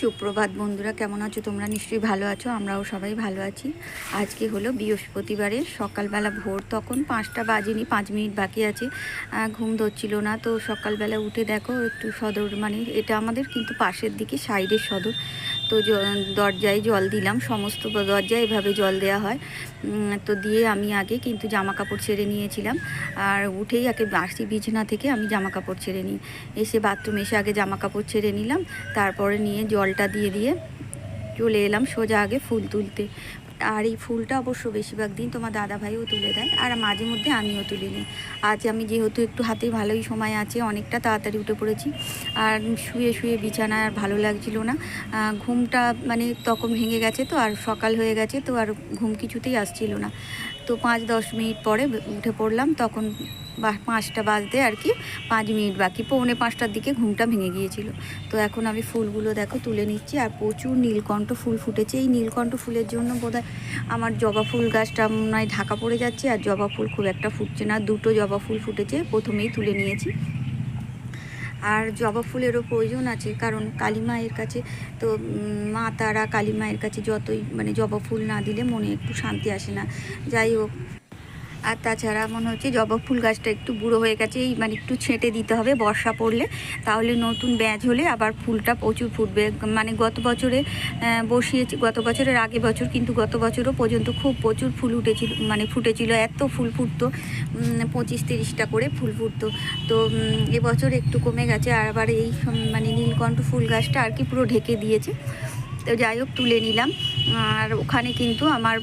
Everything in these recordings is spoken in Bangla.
সুপ্রভাত বন্ধুরা, কেমন আছো? তোমরা নিশ্চয়ই ভালো আছো, আমরাও সবাই ভালো আছি। আজকে হলো বৃহস্পতিবারের সকালবেলা ভোর, তখন পাঁচটা বাজেনি, পাঁচ মিনিট বাকি আছে। ঘুম ধরছিল না, তো সকালবেলা উঠে দেখো, একটু সদর মানে এটা আমাদের কিন্তু পাশের দিকে সাইডের সদর। তো দরজায় জল দিলাম, সমস্ত দরজায় এভাবে জল দেওয়া হয়। তো দিয়ে আমি আগে কিন্তু জামা কাপড় ছেড়ে নিয়েছিলাম। আর উঠেই আগে বাসি বিছানা থেকে, আমি জামা কাপড় ছেড়ে নিই। এসে বাথরুম এসে আগে জামা কাপড় ছেড়ে নিলাম, তারপরে নিয়ে জলটা দিয়ে দিয়ে চলে এলাম সোজা আগে ফুল তুলতে। আর এই ফুলটা অবশ্য বেশিরভাগ দিন তোমার দাদা ভাইও তুলে দেয়, আর মাঝে মধ্যে আমিও তুলে নিই। আজ আমি যেহেতু একটু হাতে ভালোই সময় আছে, অনেকটা তাড়াতাড়ি উঠে পড়েছি, আর শুয়ে শুয়ে বিছানা আর ভালো লাগছিল না। ঘুমটা মানে তখন ভেঙে গেছে তো, আর সকাল হয়ে গেছে তো, আর ঘুম কিছুতেই আসছিল না। তো পাঁচ দশ মিনিট পরে উঠে পড়লাম, তখন পাঁচটা বাজতে আর কি পাঁচ মিনিট বাকি, পৌনে পাঁচটার দিকে ঘুমটা ভেঙে গিয়েছিল। তো এখন আমি ফুলগুলো দেখো তুলে নিচ্ছি, আর প্রচুর নীলকণ্ঠ ফুল ফুটেছে। এই নীলকণ্ঠ ফুলের জন্য বোধহয় আমার জবা ফুল গাছটা মনে ঢাকা পড়ে যাচ্ছে, আর জবা ফুল খুব একটা ফুটছে না, দুটো জবা ফুল ফুটেছে, প্রথমেই তুলে নিয়েছি। আর জবা ফুলেরও প্রয়োজন আছে, কারণ কালী মায়ের কাছে তো মা তারা কালী মায়ের কাছে যতই মানে জবা ফুল না দিলে মনে একটু শান্তি আসে না। যাই হোক। আর তাছাড়া মনে হচ্ছে জবা ফুল গাছটা একটু বুড়ো হয়ে গেছে, এই মানে একটু ছেঁটে দিতে হবে বর্ষা পড়লে। তাহলে নতুন ব্যাজ হলে আবার ফুলটা প্রচুর ফুটবে। মানে গত বছরে বসিয়েছি, গত বছরের আগে বছর কিন্তু গত বছরও পর্যন্ত খুব প্রচুর ফুল উঠেছিল মানে ফুটেছিল, এত ফুল ফুটতো। পঁচিশ তিরিশটা করে ফুল ফুটতো। তো এবছর একটু কমে গেছে, আর আবার এই মানে নীলকণ্ঠ ফুল গাছটা আর কি পুরো ঢেকে দিয়েছে। তো যাই হোক, তুলে নিলাম। আর ওখানে কিন্তু আমার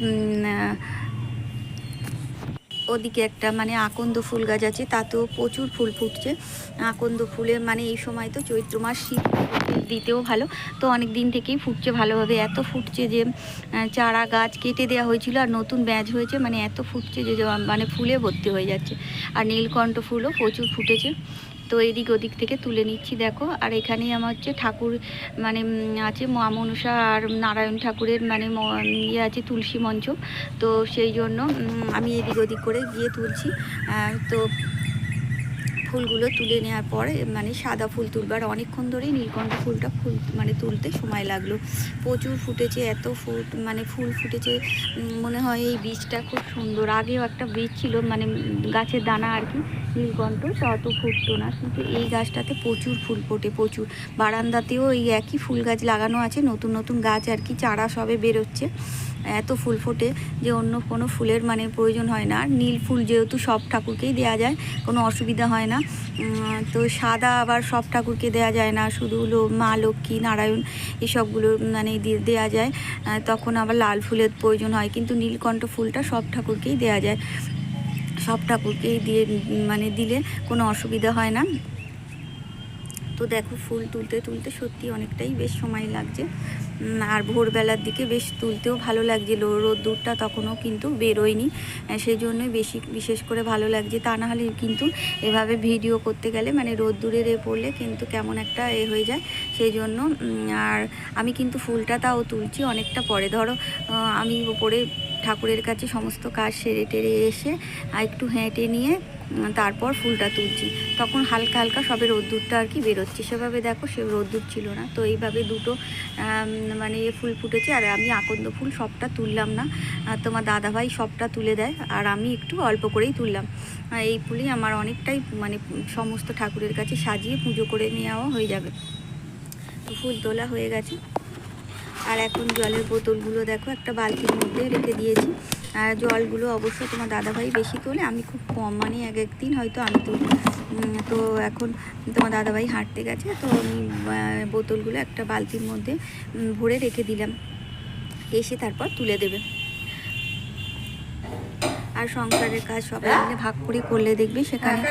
ওদিকে একটা মানে আকন্দ ফুল গাছ আছে, তাতেও প্রচুর ফুল ফুটছে। আকন্দ ফুলের মানে এই সময় তো চৈত্র মাস, শীত দিতেও ভালো। তো অনেক দিন থেকেই ফুটছে ভালোভাবে। এত ফুটছে যে চারা গাছ কেটে দেওয়া হয়েছিল আর নতুন ব্যাজ হয়েছে। মানে এত ফুটছে যে মানে ফুলে ভর্তি হয়ে যাচ্ছে। আর নীলকণ্ঠ ফুলও প্রচুর ফুটেছে। তো এদিক ওদিক থেকে তুলে নিচ্ছি, দেখো। আর এখানেই আমার হচ্ছে ঠাকুর মানে আছে মা মনসা আর নারায়ণ ঠাকুরের মানে ইয়ে আছে তুলসী মঞ্চ। তো সেই জন্য আমি এদিক ওদিক করে গিয়ে তুলছি। তো ফুলগুলো তুলে নেওয়ার পর মানে সাদা ফুল তুলবার। অনেকক্ষণ ধরেই নীলকণ্ঠ ফুলটা ফুল মানে তুলতে সময় লাগল। প্রচুর ফুটেছে, এত ফুট মানে ফুল ফুটেছে। মনে হয় এই বীজটা খুব সুন্দর। আগেও একটা বীজ ছিল মানে গাছের দানা আর কি। নীলকণ্ঠ তা ফুটতো না। কিন্তু এই গাছটাতে প্রচুর ফুল ফোটে, প্রচুর। বারান্দাতেও এই একই ফুল গাছ লাগানো আছে, নতুন নতুন গাছ আর কি, চারা সবে বেরোচ্ছে। এত ফুল ফোটে যে অন্য কোনো ফুলের মানে প্রয়োজন হয় না। নীল ফুল যেহেতু সব ঠাকুরকেই দেওয়া যায়, কোনো অসুবিধা হয় না। তো সাদা আবার সব ঠাকুরকে দেওয়া যায় না। শুধু হলো মা, লক্ষ্মী, নারায়ণ এসবগুলো মানে দিয়ে যায়। তখন আবার লাল ফুলের প্রয়োজন হয়। কিন্তু নীলকণ্ঠ ফুলটা সব ঠাকুরকেই দেওয়া যায়। সব ঠাকুরকেই দিয়ে মানে দিলে কোনো অসুবিধা হয় না। তো দেখো ফুল তুলতে তুলতে সত্যি অনেকটাই বেশ সময় লাগছে। আর ভোরবেলার দিকে বেশ তুলতেও ভালো লাগছিল রোদ্দুরটা তখনও কিন্তু বেরোয়নি। সেই জন্যই বেশি, বিশেষ করে ভালো লাগছে। তা না হলে কিন্তু এভাবে ভিডিও করতে গেলে মানে রোদ্দুরের এ পড়লে কিন্তু কেমন একটা এ হয়ে যায়। সেই জন্য আর আমি কিন্তু ফুলটা তাও তুলছি অনেকটা পরে। ধরো আমি ওপরে ঠাকুরের কাছে সমস্ত কাজ সেরে টেরে এসে একটু হেঁটে নিয়ে তারপর ফুলটা তুলছি। তখন হালকা হালকা সবে রোদ্দুরটা আর কি বেরোচ্ছে। সেভাবে দেখো সে রোদ্দুর ছিল না। তো এইভাবে দুটো মানে ফুল ফুটেছে। আর আমি আকন্দ ফুল সবটা তুললাম না। তোমার দাদাভাই সবটা তুলে দেয়। আর আমি একটু অল্প করেই তুললাম। এই ফুলই আমার অনেকটাই মানে সমস্ত ঠাকুরের কাছে সাজিয়ে পুজো করে নেওয়াও হয়ে যাবে। ফুল তোলা হয়ে গেছে। আর এখন জলের বোতলগুলো দেখো, একটা বালতির মধ্যে রেখে দিয়েছি। আর জলগুলো অবশ্য তোমার দাদাভাই বেশি তোলে, আমি খুব কম মানে এক একদিন হয়তো আমি তুলি। তো এখন তোমার দাদাভাই হাঁটতে গেছে, তো আমি বোতলগুলো একটা বালতির মধ্যে ভরে রেখে দিলাম। এসে তারপর তুলে দেবে। আর সংসারের কাজ সবাই মিলে ভাগ করে করলে দেখবে সেখানে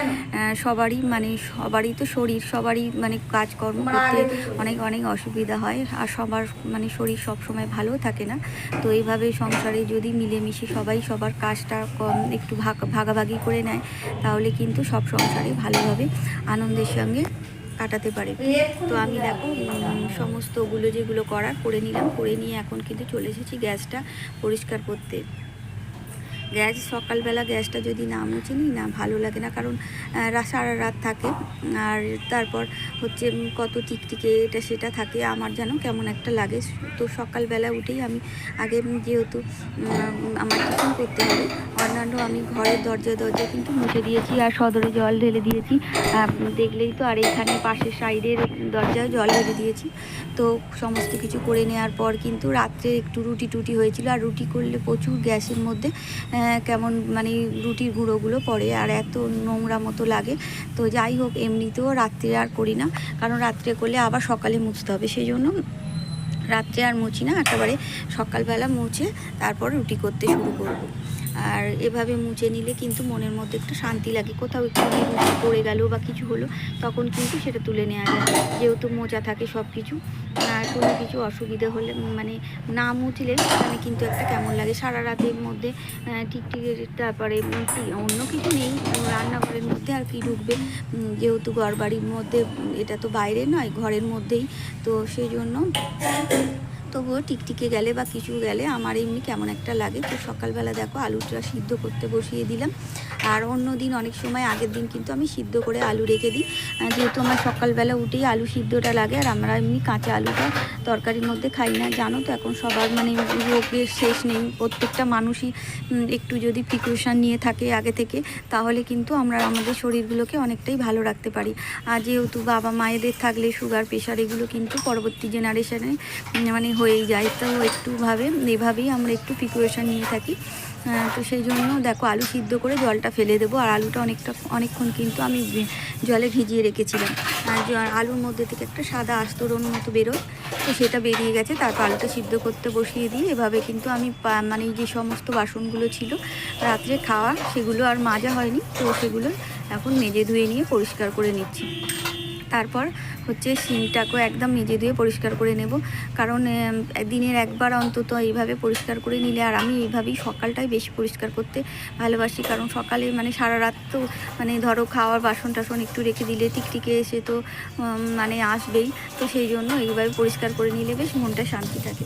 সবারই মানে সবারই তো শরীর সবারই মানে কাজকর্ম করতে অনেক অনেক অসুবিধা হয় আর সবার মানে শরীর সব সময় ভালো থাকে না। তো এইভাবে সংসারে যদি মিলেমিশে সবাই সবার কাজটা কম একটু ভাগ ভাগাভাগি করে নেয় তাহলে কিন্তু সব সংসারে ভালোভাবে আনন্দের সঙ্গে কাটাতে পারে। তো আমি দেখো উম, সমস্ত ওগুলো যেগুলো করার করে নিলাম করে নিয়ে এখন কিন্তু চলে এসেছি গ্যাসটা পরিষ্কার করতে। গ্যাস, সকালবেলা গ্যাসটা যদি না মুছে নিই, না ভালো লাগে না। কারণ সারা রাত থাকে। আর তারপর হচ্ছে কত টিকটিকে এটা সেটা থাকে। আমার যেন কেমন একটা লাগে। তো সকালবেলা উঠেই আমি আগে যেহেতু আমার টিফিন করতে হবে অন্যান্য আমি ঘরের দরজা দরজা কিন্তু মুছে দিয়েছি আর সদরে জল ঢেলে দিয়েছি। দেখলেই তো, আর এখানে পাশের সাইডের দরজায় জল ঢেলে দিয়েছি। তো সমস্ত কিছু করে নেওয়ার পর কিন্তু রাত্রে একটু রুটি টুটি হয়েছিল। আর রুটি করলে প্রচুর গ্যাসের মধ্যে কেমন মানে রুটির গুঁড়োগুলো পড়ে আর এত নোংরা মতো লাগে। তো যাই হোক, এমনিতেও রাত্রে আর করি না। কারণ রাত্রে করলে আবার সকালে মুছতে হবে। সেই জন্য রাত্রে আর মুছি না। একেবারে সকালবেলা মুছে তারপর রুটি করতে শুরু করব। আর এভাবে মুছে নিলে কিন্তু মনের মধ্যে একটু শান্তি লাগে। কোথাও একটু পড়ে গেল বা কিছু হলো, তখন কিন্তু সেটা তুলে নেওয়া যায়। যেহেতু মোজা থাকে সব কিছু আর কোনো কিছু অসুবিধা হলে মানে না মুছলে সেখানে কিন্তু একটা কেমন লাগে? সারা রাতের মধ্যে টিকটিকির তারপরে অন্য কিছু নেই। রান্নাঘরের মধ্যে আর কি ঢুকবে? যেহেতু ঘর বাড়ির মধ্যে, এটা তো বাইরে নয়, ঘরের মধ্যেই। তো সেই জন্য তবুও টিকটিকে গেলে বা কিছু গেলে আমার এমনি কেমন একটা লাগে। তো সকালবেলা দেখো আলুটা সিদ্ধ করতে বসিয়ে দিলাম। আর অন্য দিন অনেক সময় আগের দিন কিন্তু আমি সিদ্ধ করে আলু রেখে দিই। যেহেতু আমার সকালবেলা উঠেই আলু সিদ্ধটা লাগে, আর আমরা এমনি কাঁচা আলুটা তরকারির মধ্যে খাই না, জানো তো এখন সবার মানে রোগের শেষ নেই। প্রত্যেকটা মানুষই একটু যদি প্রিকশন নিয়ে থাকে আগে থেকে, তাহলে কিন্তু আমরা আমাদের শরীরগুলোকে অনেকটাই ভালো রাখতে পারি। আর যেহেতু বাবা মায়েদের থাকলে সুগার প্রেশার এগুলো কিন্তু পরবর্তী জেনারেশনে মানে হয়েই যায়। তো একটুভাবে এভাবেই আমরা একটু প্রিপারেশান নিয়ে থাকি। তো সেই জন্য দেখো আলু সিদ্ধ করে জলটা ফেলে দেবো। আর আলুটা অনেকটা, অনেকক্ষণ কিন্তু আমি জলে ভিজিয়ে রেখেছিলাম। আর আলুর মধ্যে থেকে একটা সাদা আস্তরণ মতো বেরোয়। তো সেটা বেরিয়ে গেছে। তারপর আলুটা সিদ্ধ করতে বসিয়ে দিই এভাবে কিন্তু আমি মানে যে সমস্ত বাসনগুলো ছিল, রাত্রে খাওয়া, সেগুলো আর মাজা হয়নি। তো সেগুলো এখন মেজে ধুয়ে নিয়ে পরিষ্কার করে নিচ্ছি। তারপর হচ্ছে সিমটাকেও একদম নিজে দিয়ে পরিষ্কার করে নেব। কারণ দিনের একবার অন্তত এইভাবে পরিষ্কার করে নিলে, আর আমি এইভাবেই সকালটাই বেশি পরিষ্কার করতে ভালোবাসি। কারণ সকালে মানে সারা রাত তো মানে ধরো খাওয়ার বাসন টাসন একটু রেখে দিলে টিকটিকে এসে তো মানে আসবেই। তো সেই জন্য এইভাবে পরিষ্কার করে নিলে বেশ মনটা শান্তি থাকে।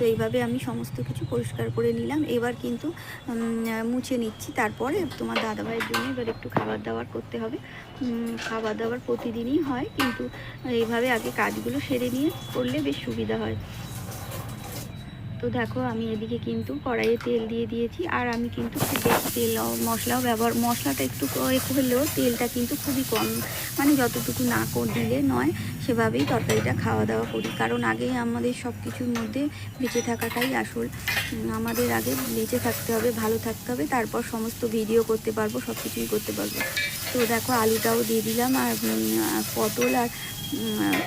তো এইভাবে আমি সমস্ত কিছু পরিষ্কার করে নিলাম। এবার কিন্তু মুছে নিচ্ছি। তারপরে তোমার দাদাভাইয়ের জন্য এবার একটু খাবার দাবার করতে হবে। খাবার দাবার প্রতিদিনই হয়, কিন্তু এইভাবে আগে কাজগুলো সেরে নিয়ে করলে বেশ সুবিধা হয়। তো দেখো, আমি এদিকে কিন্তু কড়াইয়ে তেল দিয়ে দিয়েছি। আর আমি কিন্তু খুব বেশি তেল, মশলাও ব্যবহার, মশলাটা একটু ক- একটু হলেও তেলটা কিন্তু খুবই কম। মানে যতটুকু না করে দিলে নয়। সেভাবেই তরকারিটা খাওয়া দাওয়া করি। কারণ আগেই আমাদের সব কিছুর মধ্যে বেঁচে থাকাটাই আসল। আমাদের আগে বেঁচে থাকতে হবে, ভালো থাকতে হবে, তারপর সমস্ত ভিডিও করতে পারব সব কিছুই করতে পারব। তো দেখো, আলুটাও দিয়ে দিলাম আর পটল আর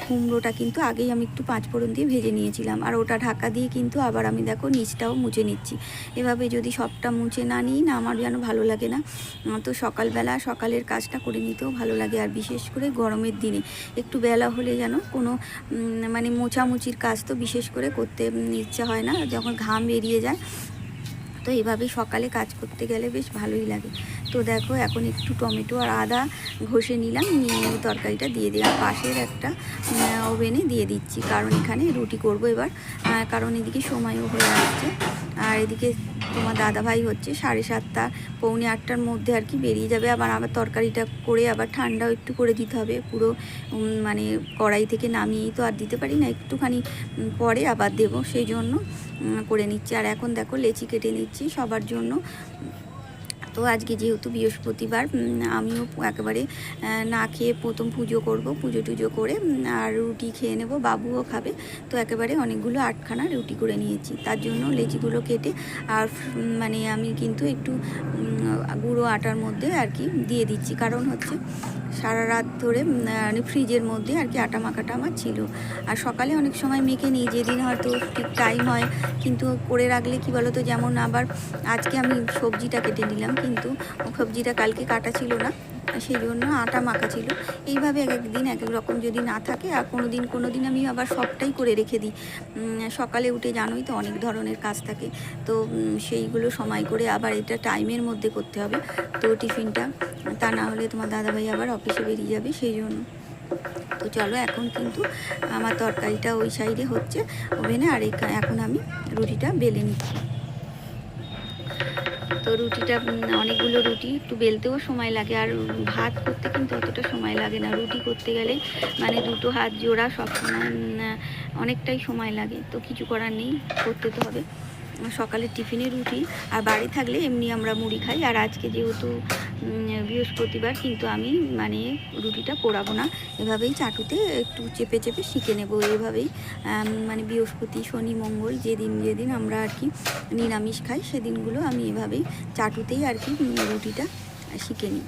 কুমড়োটা কিন্তু আগেই আমি একটু পাঁচ ফোড়ন দিয়ে ভেজে নিয়েছিলাম। আর ওটা ঢাকা দিয়ে কিন্তু আবার আমি দেখো নিচটাও মুছে নিচ্ছি। এভাবে যদি সবটা মুছে না নিই না, আমার যেন ভালো লাগে না। তো সকালবেলা সকালের কাজটা করে নিতেও ভালো লাগে। আর বিশেষ করে গরমের দিনে একটু বেলা হলে যেন কোনো মানে মোছামুচির কাজ তো বিশেষ করে করতে ইচ্ছে হয় না। যখন ঘাম বেরিয়ে যায়, তো এইভাবে সকালে কাজ করতে গেলে বেশ ভালোই লাগে। তো দেখো, এখন একটু টমেটো আর আদা ঘষে নিলাম, নিয়ে তরকারিটা দিয়ে দিলাম। পাশের একটা ওভেনে দিয়ে দিচ্ছি, কারণ এখানে রুটি করব এবার। কারণ এদিকে সময়ও হয়ে আসছে। আর এদিকে তোমার দাদাভাই হচ্ছে সাড়ে সাতটা, পৌনে আটটার মধ্যে আর কি বেরিয়ে যাবে। আবার আবার তরকারিটা করে আবার ঠান্ডাও একটু করে দিতে হবে। পুরো মানে কড়াই থেকে নামিয়েই তো আর দিতে পারি না, একটুখানি পরে আবার দেবো। সেই জন্য করে নিচ্ছি। আর এখন দেখো, লেচি কেটে নিচ্ছি সবার জন্য। তো আজকে যেহেতু বৃহস্পতিবার আমিও একেবারে না খেয়ে প্রথম পুজো করব, পুজো টুজো করে আর রুটি খেয়ে নেব, বাবুও খাবে। তো একেবারে অনেকগুলো আটখানা রুটি করে নিয়েছি। তার জন্য লেচিগুলো কেটে আর মানে আমি কিন্তু একটু গুঁড়ো আটার মধ্যে আর কি দিয়ে দিচ্ছি। কারণ হচ্ছে সারা রাত ধরে মানে ফ্রিজের মধ্যে আর কি আটা মাখাটা আমার ছিল। আর সকালে অনেক সময় মেখে নিই, যেদিন হয়তো ঠিক টাইম হয়। কিন্তু করে রাখলে কি বলতো, যেমন আবার আজকে আমি সবজিটা কেটে নিলাম। কিন্তু সবজিটা কালকে কাটা ছিল না, সেই জন্য আটা মাখা ছিল। এইভাবে এক এক দিন, এক এক রকম যদি না থাকে, আর কোনো দিন কোনো দিন আমি আবার সবটাই করে রেখে দিই। সকালে উঠে জানোই তো অনেক ধরনের কাজ থাকে। তো সেইগুলো সময় করে আবার এটা টাইমের মধ্যে করতে হবে। তো টিফিনটা, তা না হলে তোমার দাদাভাই আবার অফিসে বেরিয়ে যাবে, সেই জন্য। তো চলো, এখন কিন্তু আমার তরকারিটা ওই সাইডে হচ্ছে ওভেনে, আর এখা- এখন আমি রুটিটা বেলে নিচ্ছি। তো রুটিটা অনেকগুলো রুটি, একটু বেলতেও সময় লাগে। আর ভাত করতে কিন্তু অতটা সময় লাগে না। রুটি করতে গেলে মানে দুটো হাত জোড়া সবসময় অনেকটাই সময় লাগে। তো কিছু করার নেই, করতে তো হবে। সকালের টিফিনে রুটি আর বাড়ি থাকলে এমনি আমরা মুড়ি খাই। আর আজকে যেহেতু বৃহস্পতিবার, কিন্তু আমি মানে রুটিটা পোড়াবো না। এভাবেই চাটুতে একটু চেপে চেপে শিখে নেব। এভাবেই মানে বৃহস্পতি, শনি, মঙ্গল যেদিন যেদিন আমরা আর কি নিরামিষ খাই, সেদিনগুলো আমি এভাবেই চাটুতেই আর কি রুটিটা শিখে নিই।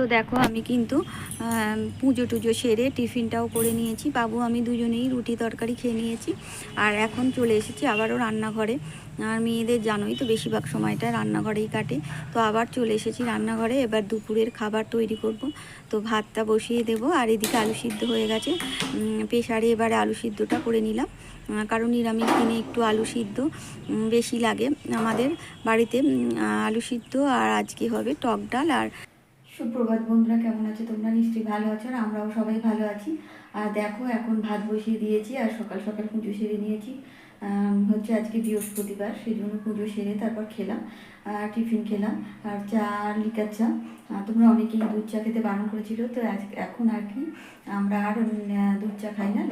তো দেখো আমি কিন্তু পুজো টুজো সেরে টিফিনটাও করে নিয়েছি। বাবু, আমি দুজনেই রুটি তরকারি খেয়ে নিয়েছি। আর এখন চলে এসেছি আবারও রান্নাঘরে। আর মেয়েদের জানোই তো বেশিরভাগ সময়টা রান্নাঘরেই কাটে। তো আবার চলে এসেছি রান্নাঘরে। এবার দুপুরের খাবার তৈরি করব। তো ভাতটা বসিয়ে দেব। আর এদিকে আলু সিদ্ধ হয়ে গেছে। প্রেশারে এবারে আলু সিদ্ধটা করে নিলাম। কারণ নিরামিষ দিনে একটু আলু সিদ্ধ বেশি লাগে আমাদের বাড়িতে। আলু সিদ্ধ আর আজকে হবে টক ডাল। আর সুপ্রভাত বন্ধুরা, কেমন আছে তোমরা? নিশ্চয়ই ভালো আছো আর আমরাও সবাই ভালো আছি। আর দেখো, এখন ভাত বসিয়ে দিয়েছি আর সকাল সকাল পুজো সেরে নিয়েছি। হচ্ছে আজকে বৃহস্পতিবার সেই জন্য পুজো সেরে তারপর খেলাম টিফিন খেলাম, আর চা আর লিকার চা। তোমরা অনেকেই দুধ চা খেতে বারণ করেছিল, তো আজ- এখন আর কি আমরা আর দুধ চা খাই না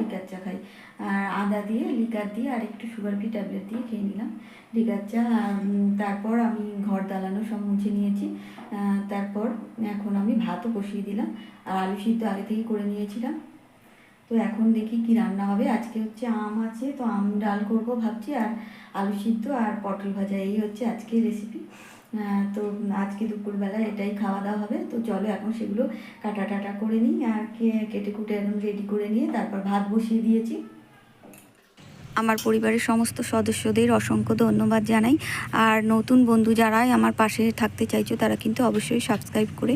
আদা দিয়ে লিকার দিয়ে আর একটু সুগার ফ্রি ট্যাবলেট দিয়ে খেয়ে নিলাম। লিকার চা তারপর আমি ঘর দালানো সব মুছে নিয়েছি। তারপর এখন আমি ভাতও বসিয়ে দিলাম আর আলু সিদ্ধ আগে থেকেই করে নিয়েছিলাম। তো এখন দেখি কি রান্না হবে। আজকে হচ্ছে আম আছে, তো আম ডাল করব ভাবছি আর আলু সিদ্ধ আর পটল ভাজা, এই হচ্ছে আজকের রেসিপি তো আজকে দুপুরবেলা এটাই খাওয়া দাওয়া হবে। তো চলো এখন সেগুলো কাটা টাটা করে নিই আর কেটে কুটে একদম রেডি করে নিয়ে তারপর ভাত বসিয়ে দিয়েছি। আমার পরিবারের সমস্ত সদস্যদের অসংখ্য ধন্যবাদ জানাই। আর নতুন বন্ধু যারাই আমার পাশে থাকতে চাইছো, তারা কিন্তু অবশ্যই সাবস্ক্রাইব করে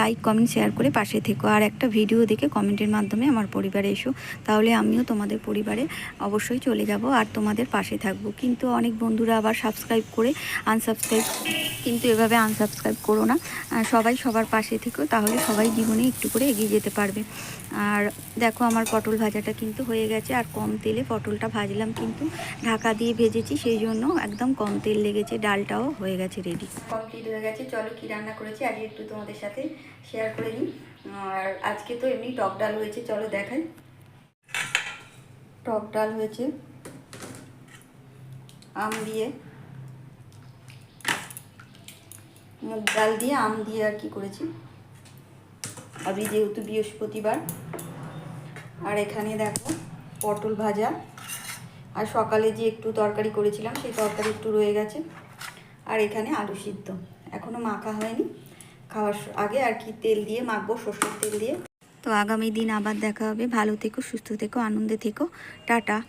লাইক কমেন্ট শেয়ার করে পাশে থেকো। আর একটা ভিডিও দেখে কমেন্টের মাধ্যমে আমার পরিবারে এসো। তাহলে আমিও তোমাদের পরিবারে অবশ্যই চলে যাব আর তোমাদের পাশে থাকব। কিন্তু অনেক বন্ধুরা আবার সাবস্ক্রাইব করে আনসাবস্ক্রাইব কিন্তু এভাবে আনসাবস্ক্রাইব করো না। সবাই সবার পাশে থেকো, তাহলে সবাই জীবনে একটু করে এগিয়ে যেতে পারবে। আর দেখো আমার পটল ভাজাটা কিন্তু হয়ে গেছে, আর কম তেলে পটলটা ভাজলাম কিন্তু ঢাকা দিয়ে ভেজেছি, সেই জন্য একদম কম তেল লেগেছে, ডালটাও হয়ে গেছে রেডি কমপ্লিট হয়ে গেছে, চলো কি রান্না করেছি আজকে একটু তোমাদের সাথে শেয়ার করে নিই। আর আজকে তো এমনি টক ডাল হয়েছে, চলো দেখাই। টক ডাল হয়েছে, আম দিয়ে। মুগ ডাল দিয়ে আম দিয়ে আর কি করেছি। আজকে যেহেতু বৃহস্পতিবার, আর এখানে দেখো পটল ভাজা। আর সকালে যে একটু তরকারি করেছিলাম, সেই তরকারি একটু রয়ে গেছে। আর এখানে আলু সিদ্ধ। এখনও মাখা হয়নি। খাওয়ার আগে আর কি তেল দিয়ে মাখবো, সর্ষের তেল দিয়ে। তো আগামী দিন আবার দেখা হবে। ভালো থেকো, সুস্থ থেকো, আনন্দে থেকো। টাটা।